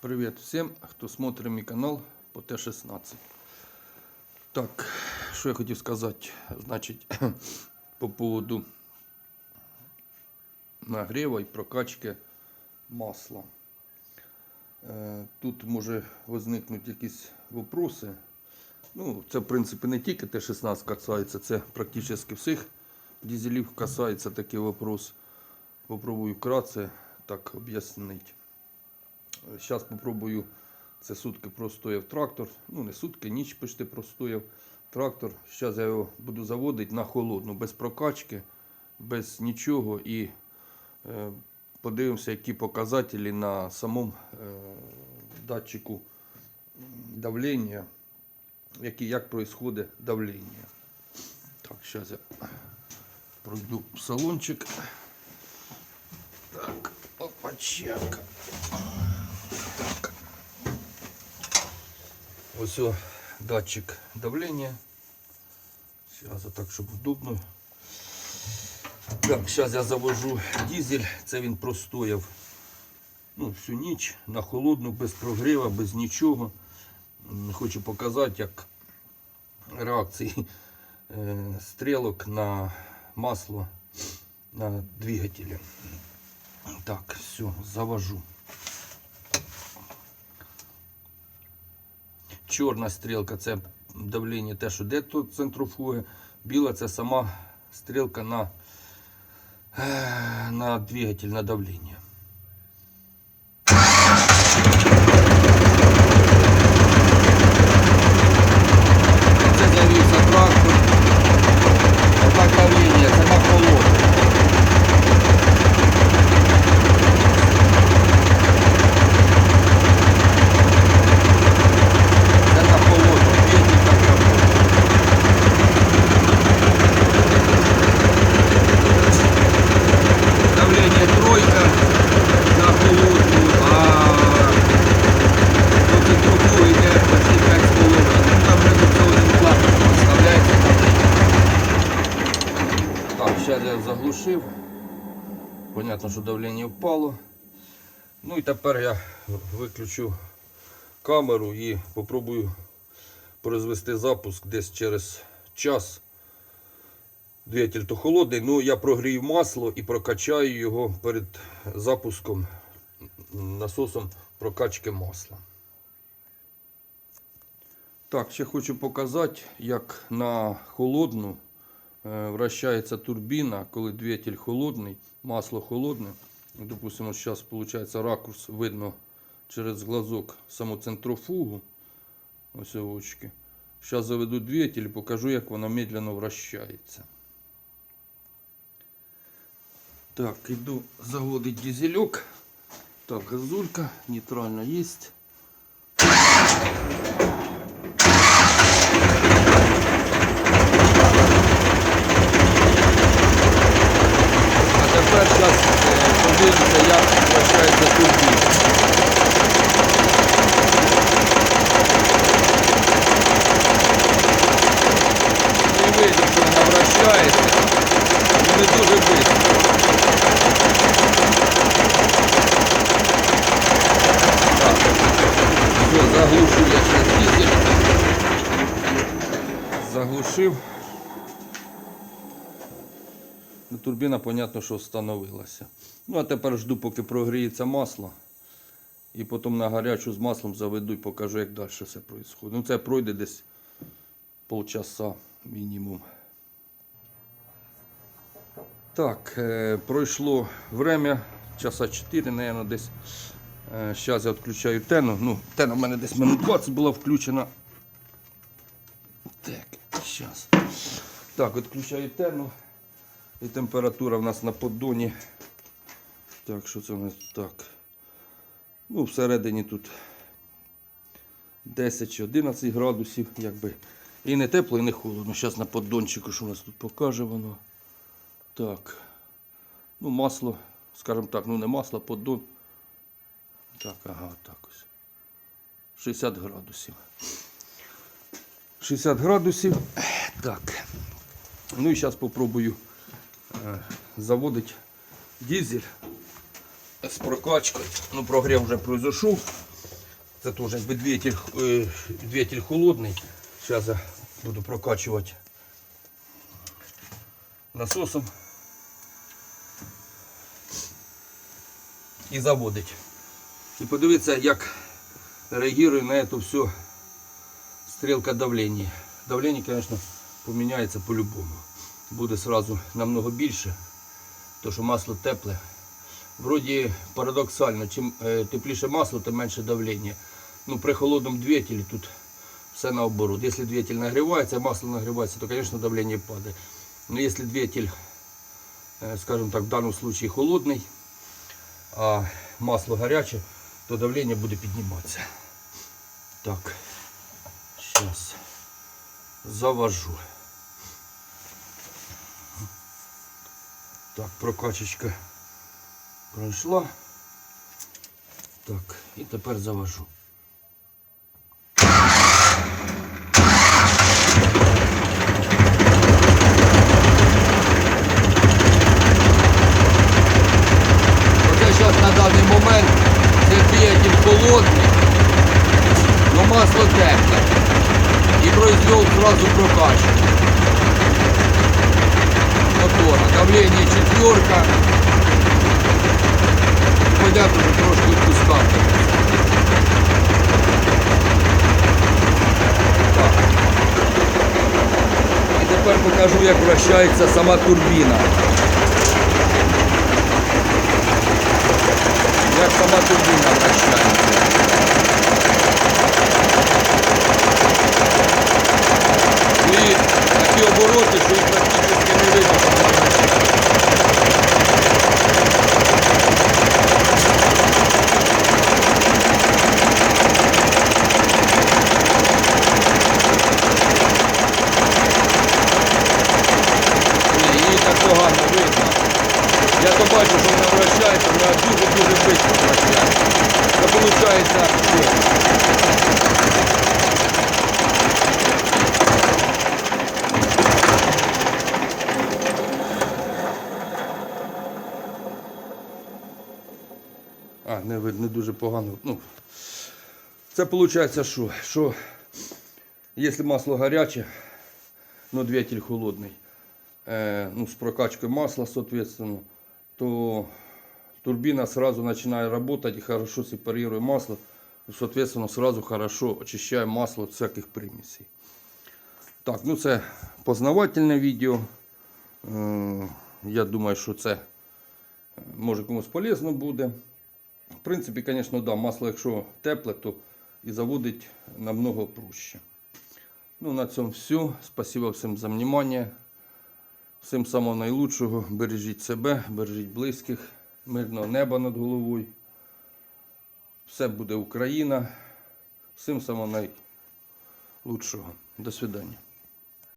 Привет всем, хто смотрить мій канал по Т-16. Так, що я хотів сказати, значить, по поводу нагріва і прокачки масла. Е, Тут може возникнути якісь вопроси. Ну, це, в принципі, не тільки Т-16 касається, це практично всіх дизелів касається такий вопрос. Попробую вкратце так об'яснити. Зараз попробую. Це сутки простояв трактор. Ну, не сутки, ніч почти простояв трактор. Зараз я його буду заводити на холодну, без прокачки, без нічого. І е, подивимося, які показателі на самому е, датчику давлення, які, як відбувається давлення. Так, зараз я пройду в салончик. Так, опачака. Ось датчик давления. Сейчас так, щоб удобно. Так, зараз я завожу дизель. Це він простояв ну, всю ніч на холодну, без прогріва, без нічого. Хочу показати, як реакції е, стрілок на масло на двигателі. Так, все, завожу. Чорна стрілка це давлення те, що де тут центрофуги. Біла це сама стрілка на, на двигатель, на давлення. Це завівся трактор. Отак давлення, це на холодно. Це на холодно, двигатель так працює. Давление тройка на холодную, а по центру йде почти 5 з половиною. Ну, Там редукційний клапан поставляється. Так, зараз я заглушив. Понятно, що давлення впало. Ну і тепер я виключу камеру і попробую произвести запуск десь через час. Двигатель то холодний, ну я прогрію масло і прокачаю його перед запуском насосом прокачки масла. Так, ще хочу показати, як на холодну вращається турбіна, коли двигатель холодний, масло холодне. Допустимо, зараз виходить ракурс, видно через глазок саму центрофугу. Ось очки. Зараз заведу двигатель і покажу, як вона медленно вращається. Так, иду заводить дизелек. Так, газулька нейтрально есть. А тепер зараз подивимося, як вращається турбіна. Не видно, що вона вращається. але дуже швидко. Заглушив я ще. Заглушив. Ну, Турбіна, понятно, що встановилася. Ну, а тепер жду, поки прогріється масло. І потім на гарячу з маслом заведу і покажу, як далі все відбувається. Ну, це пройде десь полчаса мінімум. Так, е, пройшло время, часа 4, наверное, десь. Зараз я відключаю тену. Ну, тена в мене десь минут 20 була включена. Так, зараз. Так, відключаю тену. І температура в нас на поддоні. Так, що це у нас так? Ну, всередині тут 10 чи 11 градусів, якби. І не тепло, і не холодно. Зараз на поддончику, що у нас тут покаже воно. Так. Ну, масло, скажімо так, ну не масло, а поддон. Так, ага, так ось. 60 градусів. 60 градусів. Так. Ну і зараз спробую е, заводити дизель з прокачкою. Ну, прогрів вже произошов. Це теж якби двигатель, е, двигатель холодний. Зараз я буду прокачувати насосом. І заводить. І подивіться, як реагує на це все стрілка давлення. Давлення, звісно, поміняється по-любому. Буде сразу намного більше, тому що масло тепле. Вроді парадоксально, чим е, тепліше масло, тим менше давлення. Ну, при холодному двигателі тут все наоборот. Якщо двигатель нагрівається, масло нагрівається, то, звісно, давлення падає. Но если двигатель, э, скажем так, в данном случае холодный, а масло горячее, то давление будет подниматься. Так, сейчас завожу. Так, прокачечка пройшла. Так, і тепер завожу. На даний момент це двигатель холодний, но масло тепле. І произвел сразу прокачку. Мотора. Давление четверка. Понятно, що трошки відпускати. Так. І тепер покажу, як вращається сама турбіна. Як сама турбіна вращається. Не дуже погано. Ну, це виходить, що, що якщо масло гаряче, ну двигатель холодний, э, ну, с прокачкой масла, соответственно, то турбина сразу начинает работать и хорошо сепарирует масло. Соответственно, сразу хорошо очищає масло від всяких примесей. Так, ну це познавательне відео. Е, Я думаю, що це е, може комусь полезно буде. В принципі, звісно, да, масло, якщо тепле, то і заводить намного проще. Ну, на цьому все. Спасибо всім за внимание. Всім самого найлучшого. Бережіть себе, бережіть близьких, мирного неба над головою. Все буде Україна. Всім самого найлучшого. До свидання.